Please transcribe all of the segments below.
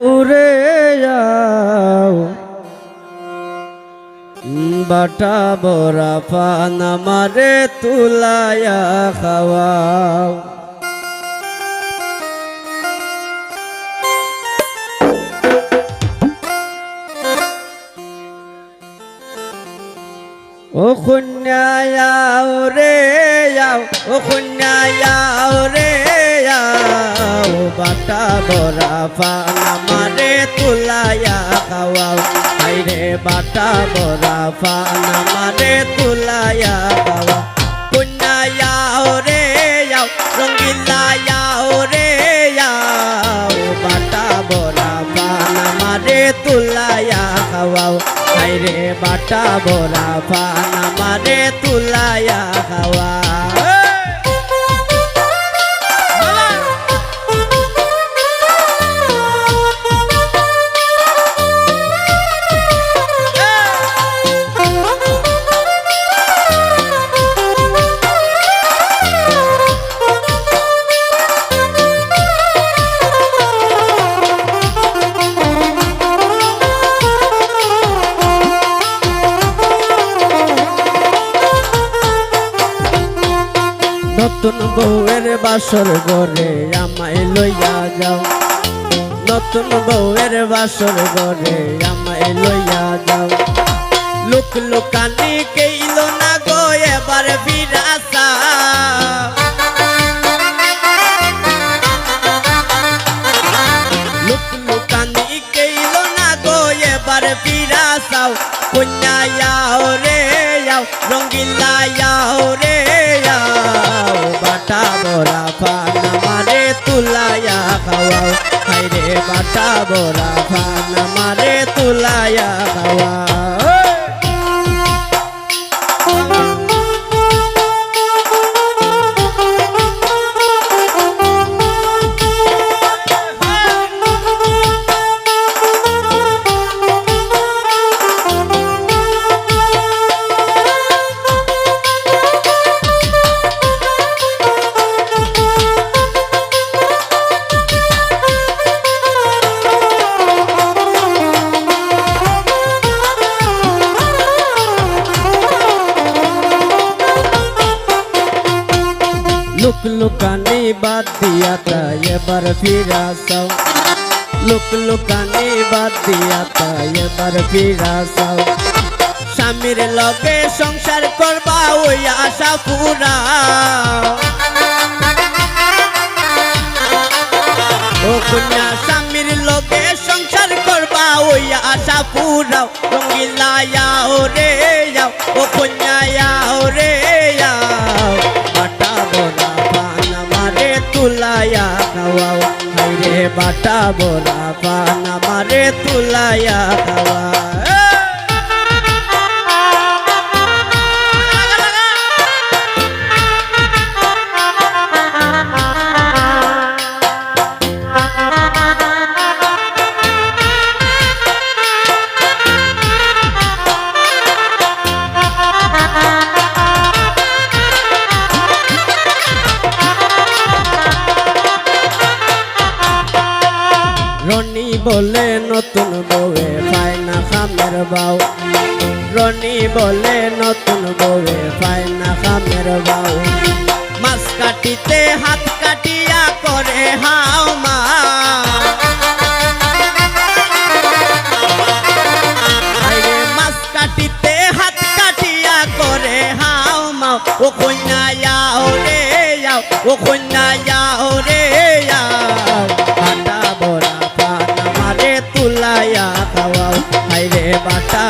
উড়ে যাও। বাটা বরা পান আমারে তুলায়া খাওয়াও। ও খুন্যাও রে যাও, ও খুন্যাও রে বরা পান আমারে তুলায়া খাওয়াও। হাইরে বাটা বরা পান আমারে তুলায়া খাওয়াও। খুন্যাও রে যাও রঙ্গিলায়াও রে যাও বাটা বরা পান আমারে তুলায়া খাওয়াও। হাইরে বাটা বরা পান আমারে তুলায়া খাওয়া নতুন বউয়ের বাসর গরে আমায় লইয়া যাও। নতুন বউয়ের বাসর গরে আমায় লইয়া যাও। লুক লুকানি কেইল না গো, এবার বিরাসা। লুক কেইল না গো, এবার বিরাসাও। কন্যায়াও রে বাটা বড়া পান মারে তুলায়া খাওয়াও। হাইরে বাটা বড়া পান মারে তুলায়া খাওয়াও। বাদ দিয়া তাই এবার ফিরাসাও লুক লুকানি বাদ দিয়া তাই এবার ফিরাসাও স্বামীর লগে সংসার করবা ওই আশা পুরা ও কন্যা স্বামীর লগে সংসার করবা ওই আশা পুরাও রঙ্গিলায়াও রে হাইরে বাটা আমারে তুলাইয়া মারে বলে নতুন বউয়ে পায় না খামের বাউ। রনি বলে নতুন বউয়ে পায় না খামের বাউ। মাছ কাটিতে, হাত কাটিয়া করে হাও মা। হাইরে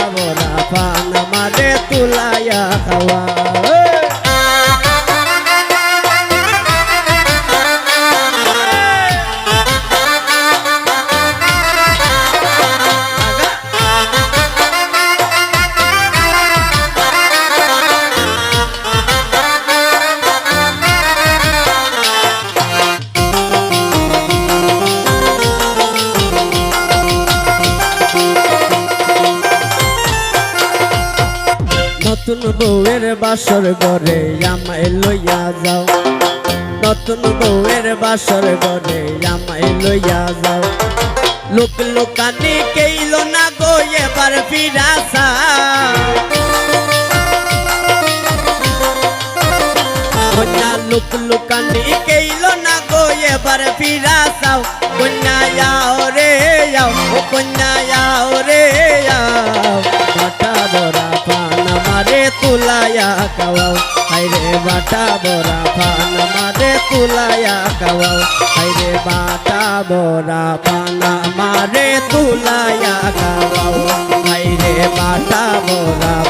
নতুন বউয়ের বাসর ঘরে আমায় লইয়া যাও। নতুন বউয়ের বাসর ঘরে আমায় লইয়া যাও। লোক লোকানি কেইল না গো, এবার ফিরাসা লোক লোকানি কেইল না গো, এবার ফিরাসাও কন্যা রে যাও কন্যা রে যাও তুলায়া কাওয়াও হাইরে বাটা বরা পান মারে তুলায়া কাওয়াও হাইরে বাটা বরা পান মারে তুলায়া কাওয়াও হাইরে বাটা বড়া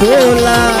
bola.